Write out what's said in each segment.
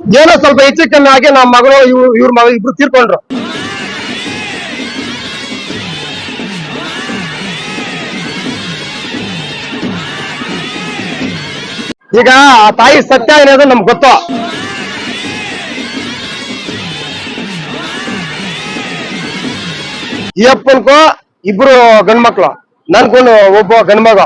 ಏನೋ ಸ್ವಲ್ಪ ಹೆಚ್ಚು ಕಮ್ಮಿ ಆಗಿ ನಮ್ಮ ಮಗಳು ಇವ್ ಇವ್ರ ಮಗ ಇಬ್ರು ತೀರ್ಕೊಂಡ್ರು. ಈಗ ಆ ತಾಯಿ ಸತ್ಯ ಏನಾದ್ರು ನಮ್ಗೆ ಗೊತ್ತು. ಈ ಅಪ್ಪನ್ಕೋ ಇಬ್ರು ಗಂಡ್ಮಕ್ಳು ನನ್ಕೊಂಡು ಒಬ್ಬ ಗಂಡ್ಮಗ.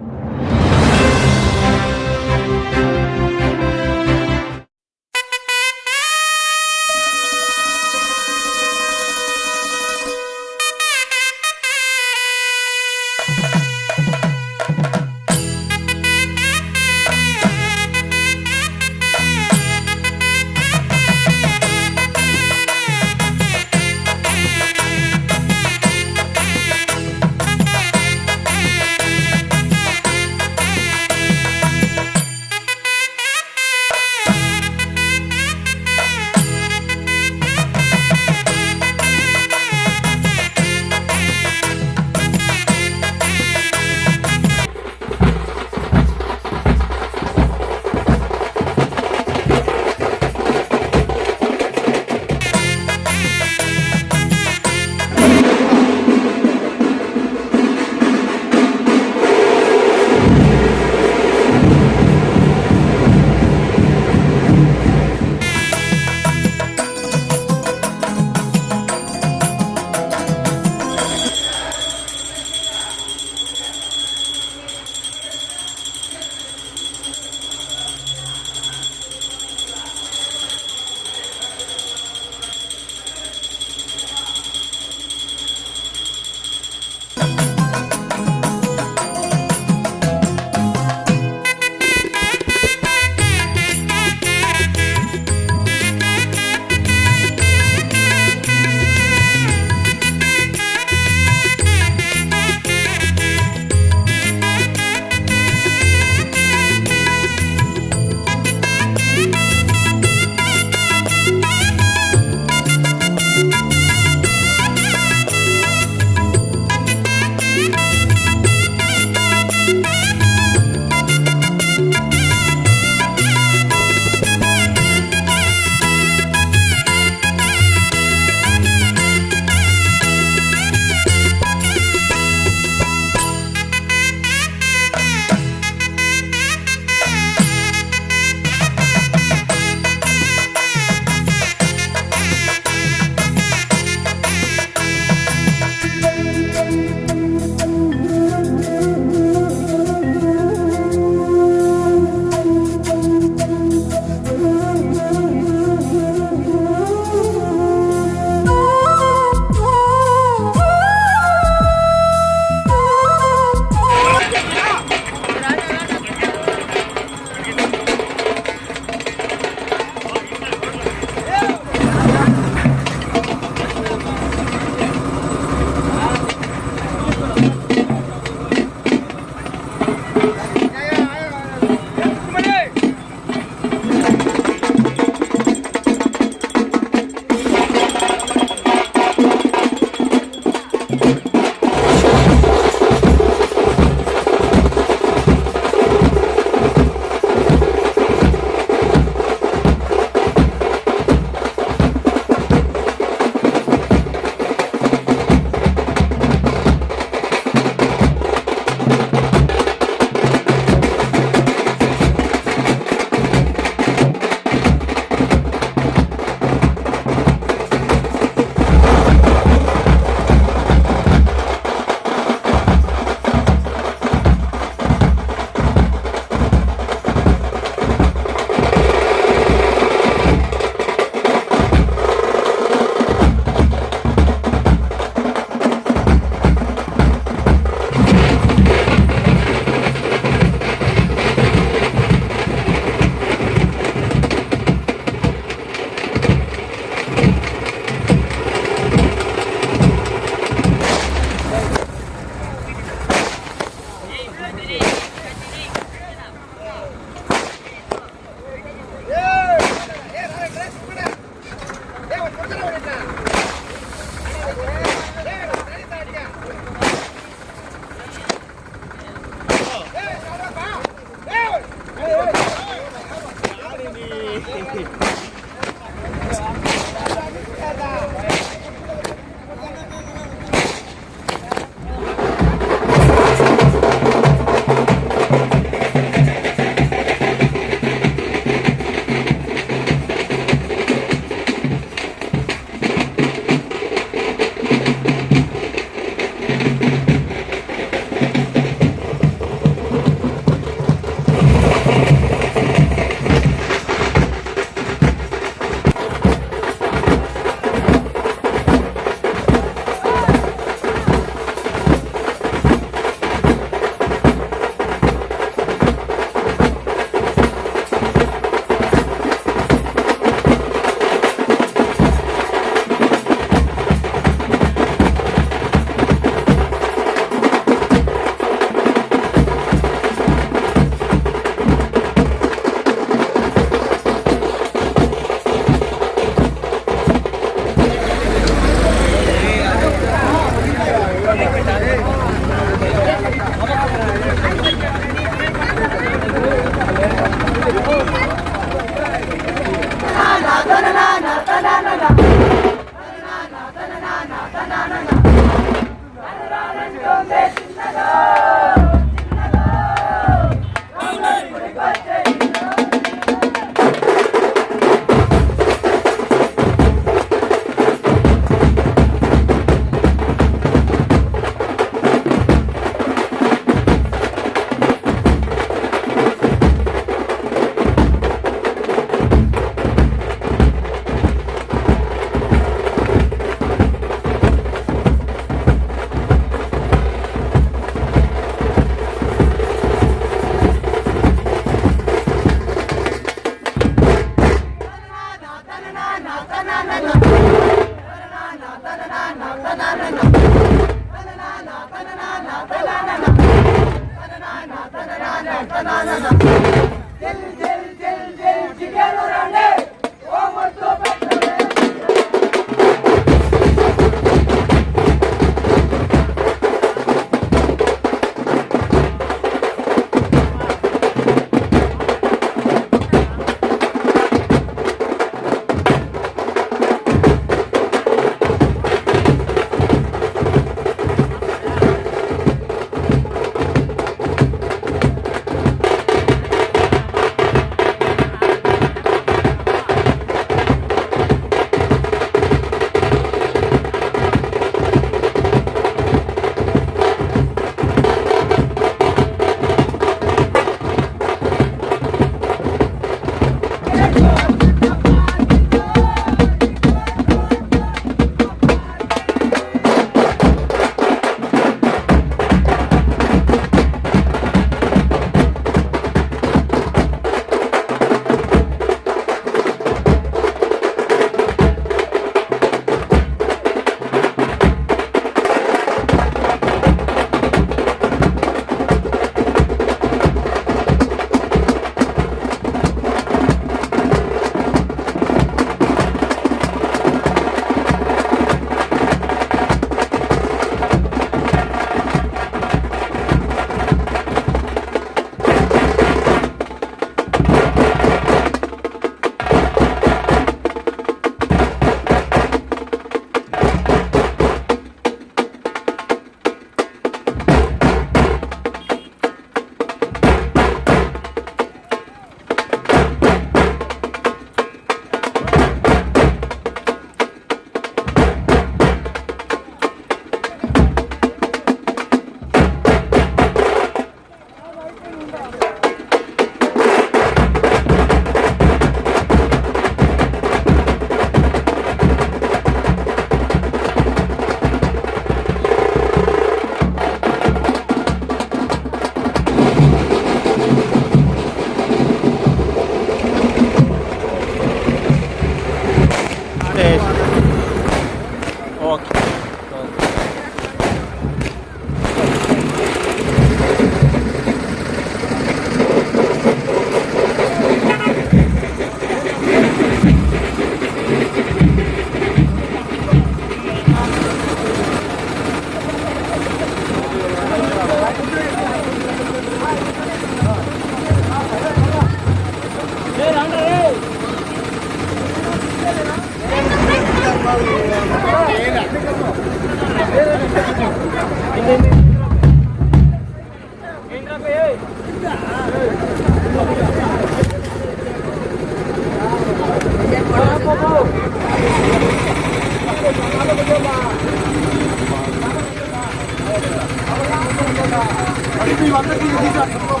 ನೋಡಿಲ್ಲ ಇಲ್ಲಿ ನೋಡಿಲ್ಲ ಏನು ಮಾಡಲ್ಲ ಇಲ್ಲಿ ನೋಡ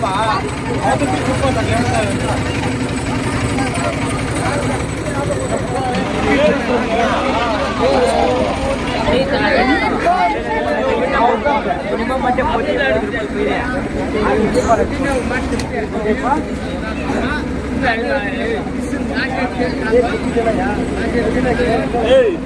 ಅಪ್ಪಡೇನ ಬರ್ತೀಯಾ ಎಲ್ಲಿ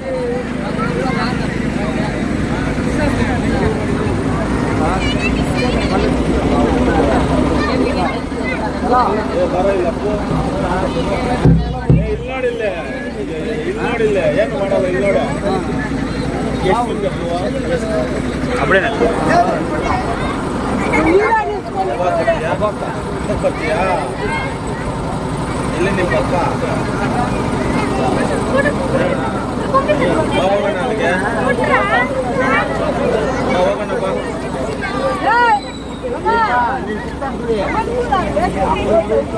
ನಿಮ್ಮ ಅಪ್ಪ ಹೋಗೋಣ ಅಲ್ಲಿಗೆ ಹೋಗೋಣ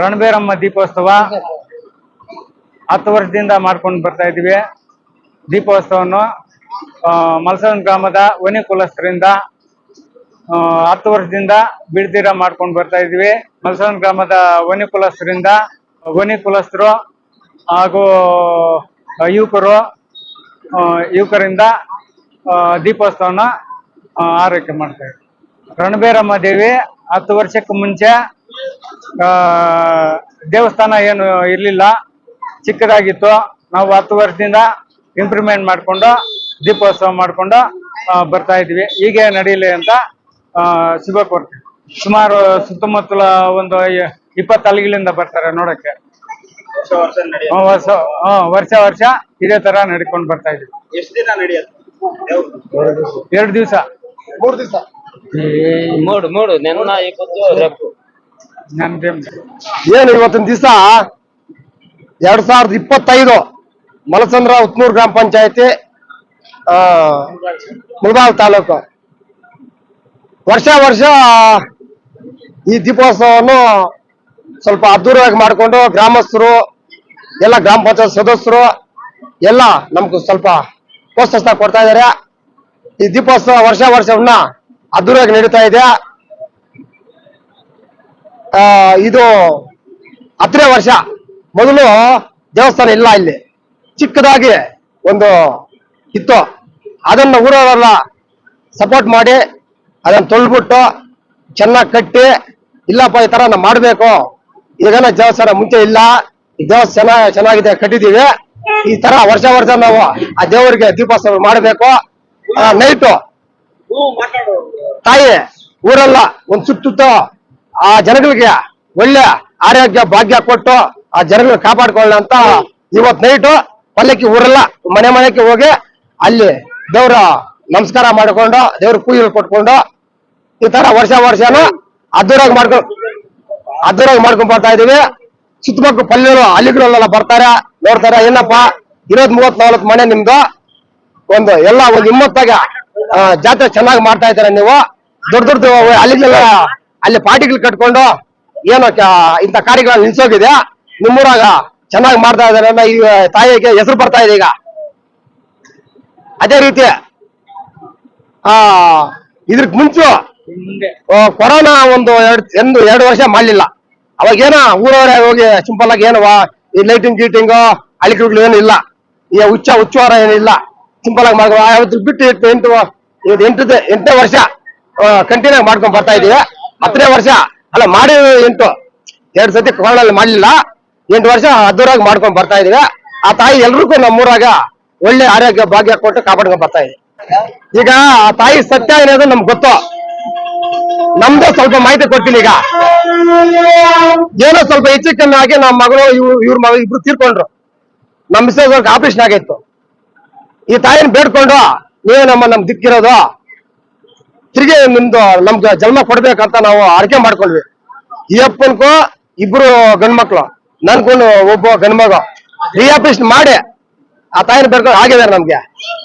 ರಣಬೇರಮ್ಮ ದೀಪೋತ್ಸವ ಹತ್ತು ವರ್ಷದಿಂದ ಮಾಡ್ಕೊಂಡು ಬರ್ತಾ ಇದೀವಿ ದೀಪೋತ್ಸವವನ್ನು ಮಲ್ಸನ್ ಗ್ರಾಮದ ವನಿ ಕುಲಸ್ಥರಿಂದ ಹತ್ತು ವರ್ಷದಿಂದ ಬಿಡ್ದಿರ ಮಾಡ್ಕೊಂಡು ಬರ್ತಾ ಇದೀವಿ ಮಲ್ಸನ್ ಗ್ರಾಮದ ವನಿ ಕುಲಸ್ಥರಿಂದ, ವನಿ ಕುಲಸ್ಥರು ಹಾಗೂ ಯುವಕರು ಯುವಕರಿಂದ ದೀಪೋತ್ಸವನ ಆರೈಕೆ ಮಾಡ್ತಾ ಇದ್ದೀವಿ. ರಣಬೇರಮ್ಮ ದೇವಿ, ಹತ್ತು ವರ್ಷಕ್ಕೆ ಮುಂಚೆ ದೇವಸ್ಥಾನ ಏನು ಇರಲಿಲ್ಲ ಚಿಕ್ಕದಾಗಿತ್ತು. ನಾವು ಹತ್ತು ವರ್ಷದಿಂದ ಇಂಪ್ರೂವ್ಮೆಂಟ್ ಮಾಡಿಕೊಂಡು ದೀಪೋತ್ಸವ ಮಾಡಿಕೊಂಡು ಬರ್ತಾ ಇದ್ವಿ. ಹೀಗೆ ನಡೀಲಿ ಅಂತ ಶುಭ ಕೋರ್ತೀವಿ ಸುಮಾರು ಸುತ್ತಮುತ್ತಲ ಒಂದು ಇಪ್ಪತ್ತು ಅಲ್ಲಿಗಳಿಂದ ಬರ್ತಾರೆ ನೋಡಕ್ಕೆ. ವರ್ಷ ವರ್ಷ ವರ್ಷ ಆ, ವರ್ಷ ವರ್ಷ ಇದೇ ತರ ನಡ್ಕೊಂಡು ಬರ್ತಾ ಇದೀವಿ. ಎಷ್ಟು ದಿನ ನಡೆಯುತ್ತೆ? ಎರಡು ದಿವಸ. ಮೂರು ದಿವಸ. ಮೂರು ಮೂರು ನೆನ್ನ ಇವತ್ತು ರೇಪು ನನ್ಗೆ ಏನು ಇವತ್ತಿನ ದಿವಸ? ಎರಡ್ ಸಾವಿರದ ಇಪ್ಪತ್ತೈದು ಮಲಸಂದ್ರ ಉತ್ನೂರು ಗ್ರಾಮ ಪಂಚಾಯತಿ ಮುಳಬಾಲ್ ತಾಲೂಕು. ವರ್ಷ ವರ್ಷ ಈ ದೀಪೋತ್ಸವವನ್ನು ಸ್ವಲ್ಪ ಅದ್ದೂರಿಯಾಗಿ ಮಾಡಿಕೊಂಡು ಗ್ರಾಮಸ್ಥರು, ಎಲ್ಲ ಗ್ರಾಮ ಪಂಚಾಯತ್ ಸದಸ್ಯರು, ಎಲ್ಲ ನಮ್ಗೆ ಸ್ವಲ್ಪ ಪ್ರೋತ್ಸಾಹ ಕೊಡ್ತಾ ಇದ್ದಾರೆ. ಈ ದೀಪೋತ್ಸವ ವರ್ಷ ವರ್ಷವನ್ನ ಅದ್ದೂರಿಯಾಗಿ ನಡೀತಾ ಇದೆ. ಇದು ಹತ್ತನೇ ವರ್ಷ. ಮೊದಲು ದೇವಸ್ಥಾನ ಇಲ್ಲ ಇಲ್ಲಿ. ಚಿಕ್ಕದಾಗಿ ಒಂದು ಇತ್ತು. ಅದನ್ನ ಊರವರೆಲ್ಲ ಸಪೋರ್ಟ್ ಮಾಡಿ ಅದನ್ನ ತೊಳ್ಬಿಟ್ಟು ಚೆನ್ನಾಗಿ ಕಟ್ಟಿ ಇಲ್ಲಪ್ಪ ಈ ತರ ನಾವು ಮಾಡ್ಬೇಕು. ಈಗನ ದೇವಸ್ಥಾನ ಮುಂಚೆ ಇಲ್ಲ. ಈ ದೇವಸ್ಥಾನ ಚೆನ್ನಾಗಿದೆ ಕಟ್ಟಿದೀವಿ. ಈ ತರ ವರ್ಷ ವರ್ಷ ನಾವು ಆ ದೇವರಿಗೆ ದೀಪೋತ್ಸವ ಮಾಡಬೇಕು. ನೈಟು ತಾಯಿ ಊರೆಲ್ಲ ಒಂದು ಸುತ್ತುತ್ತ ಆ ಜನಗಳಿಗೆ ಒಳ್ಳೆ ಆರೋಗ್ಯ, ಭಾಗ್ಯ ಕೊಟ್ಟು ಆ ಜನಗಳು ಕಾಪಾಡ್ಕೊಳ್ಳ ಅಂತ ಇವತ್ ನೈಟು ಪಲ್ಲಕ್ಕಿ ಊರಲ್ಲ, ಮನೆ ಮನೆಗೆ ಹೋಗಿ ಅಲ್ಲಿ ದೇವ್ರ ನಮಸ್ಕಾರ ಮಾಡ್ಕೊಂಡು, ದೇವ್ರ ಪೂಜೆ ಕೊಟ್ಕೊಂಡು, ಈ ತರ ವರ್ಷ ವರ್ಷನ ಅದ್ದೂರಾಗಿ ಮಾಡ್ಕೊಂಡು ಅದ್ದೂರಾಗಿ ಮಾಡ್ಕೊಂಡ್ ಬರ್ತಾ ಇದೀವಿ ಸುತ್ತಮುತ್ತ ಪಲ್ಯರು ಹಳ್ಳಿಗಳಲ್ಲೆಲ್ಲ ಬರ್ತಾರೆ. ನೋಡ್ತಾರೆ, ಏನಪ್ಪ, ಇರೋದ್ ಮೂವತ್ ನಾಲ್ಕು ಮನೆ ನಿಮ್ದು. ಒಂದು ಎಲ್ಲ ಒಂದು ಹಿಮ್ಮತ್ತಾಗ ಜಾತ್ರೆ ಚೆನ್ನಾಗಿ ಮಾಡ್ತಾ ಇದ್ದಾರೆ ನೀವು? ದೊಡ್ಡ ದೊಡ್ಡ, ಅಲ್ಲಿಗೆಲ್ಲ ಅಲ್ಲಿ ಪಾರ್ಟಿಗಳು ಕಟ್ಕೊಂಡು ಏನೋ ಇಂತ ಇಂಥ ಕಾರ್ಯಗಳು ನಿಲ್ಸೋಗಿದೆ. ನಿಮ್ಮೂರಾಗ ಚೆನ್ನಾಗಿ ಮಾಡ್ತಾ ಇದಾರೆ ಈ ತಾಯಿಗೆ ಹೆಸರು ಬರ್ತಾ ಇದೆ ಈಗ. ಅದೇ ರೀತಿ ಆ ಇದ್ರಕ್ ಮುಂಚೆ ಕೊರೋನಾ ಒಂದು ಎರಡು ಒಂದು ಎರಡು ವರ್ಷ ಮಾಡ್ಲಿಲ್ಲ. ಅವಾಗ ಏನೋ ಊರವರೇ ಹೋಗಿ ಸಿಂಪಲ್ ಆಗಿ ಏನು ಈ ಲೈಟಿಂಗ್ ಗೀಟಿಂಗ್ ಅಳಿಕೆಗಳು ಏನು ಇಲ್ಲ. ಈ ಹುಚ್ಚ ಉಚ್ಚವಾರ ಏನಿಲ್ಲ ಸಿಂಪಲ್ ಆಗಿ ಮಾಡ್ಕೊ ಯಾವತ್ತು ಬಿಟ್ಟು ಎಂಟು ಇದು ಎಂಟು ಎಂಟನೇ ವರ್ಷ ಕಂಟಿನ್ಯೂ ಮಾಡ್ಕೊಂಡ್ ಬರ್ತಾ ಇದೀವಿ ಹತ್ತನೇ ವರ್ಷ. ಅಲ್ಲ ಮಾಡಿ ಎಂಟು, ಎರಡು ಸತಿ ಕೊರೋನಲ್ಲಿ ಮಾಡ್ಲಿಲ್ಲ. ಎಂಟು ವರ್ಷ ಅದ್ದೂರಾಗಿ ಮಾಡ್ಕೊಂಡ್ ಬರ್ತಾ ಇದೀವಿ ಆ ತಾಯಿ ಎಲ್ರಿಗೂ ನಮ್ಮೂರಾಗ ಒಳ್ಳೆ ಆರೋಗ್ಯ, ಭಾಗ್ಯ ಕೊಟ್ಟು ಕಾಪಾಡ್ಕೊಂಡ್ ಬರ್ತಾ ಇದೆ. ಈಗ ಆ ತಾಯಿ ಸತ್ಯ ಏನಾದ್ರು ನಮ್ಗೆ ಗೊತ್ತು. ನಮ್ದು ಸ್ವಲ್ಪ ಮಾಹಿತಿ ಕೊಡ್ತೀನಿ ಈಗ. ಏನೋ ಸ್ವಲ್ಪ ಹೆಚ್ಚು ಕಮ್ಮಿ ಆಗಿ ನಮ್ಮ ಮಗಳು, ಇವ್ರು ಮಗ ಇಬ್ರು ತೀರ್ಕೊಂಡ್ರು. ನಮ್ಮ ಆಪರೇಷನ್ ಆಗಿತ್ತು. ಈ ತಾಯಿನ ಬೇಡ್ಕೊಂಡು ನೀವೇ ನಮ್ಮ ನಮ್ ದಿಕ್ಕಿರೋದು. ತಿರ್ಗಿ ನಿಮ್ದು ನಮ್ಗೆ ಜನ್ಮ ಕೊಡ್ಬೇಕಂತ ನಾವು ಆರ್ಕೆ ಮಾಡ್ಕೊಂಡ್ವಿ. ಈ ಅಪ್ಪನ್ಕು ಇಬ್ರು ಗಂಡ್ಮಕ್ಳು ನನ್ಕೊಂಡು ಒಬ್ಬ ಗಂಡ್ಮಗ. ರಿಯಾಪರೇಷನ್ ಮಾಡಿ ಆ ತಾಯಿನ ಬೇಡ್ಕೊಂಡು ಆಗಿದ್ದಾರೆ ನಮ್ಗೆ.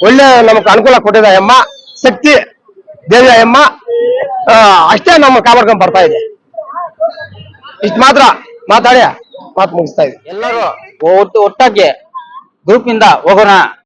ಒಳ್ಳೆ ನಮ್ಗೆ ಅನುಕೂಲ ಕೊಟ್ಟಿದೆ ಅಮ್ಮ, ಶಕ್ತಿ ದೇವಿ ಅಮ್ಮ. ಅಷ್ಟೇ ನಮ್ಮ ಕಾಪಾಡ್ಕೊಂಡ್ ಬರ್ತಾ ಇದೆ. ಇಷ್ಟು ಮಾತ್ರ. ಮಾತಾಡಿ, ಮಾತು ಮುಗಿಸ್ತಾ ಇದೆ ಎಲ್ಲರೂ ಒಟ್ಟು ಒಟ್ಟಾಗಿ ಗ್ರೂಪ್ ಇಂದ ಹೋಗೋಣ.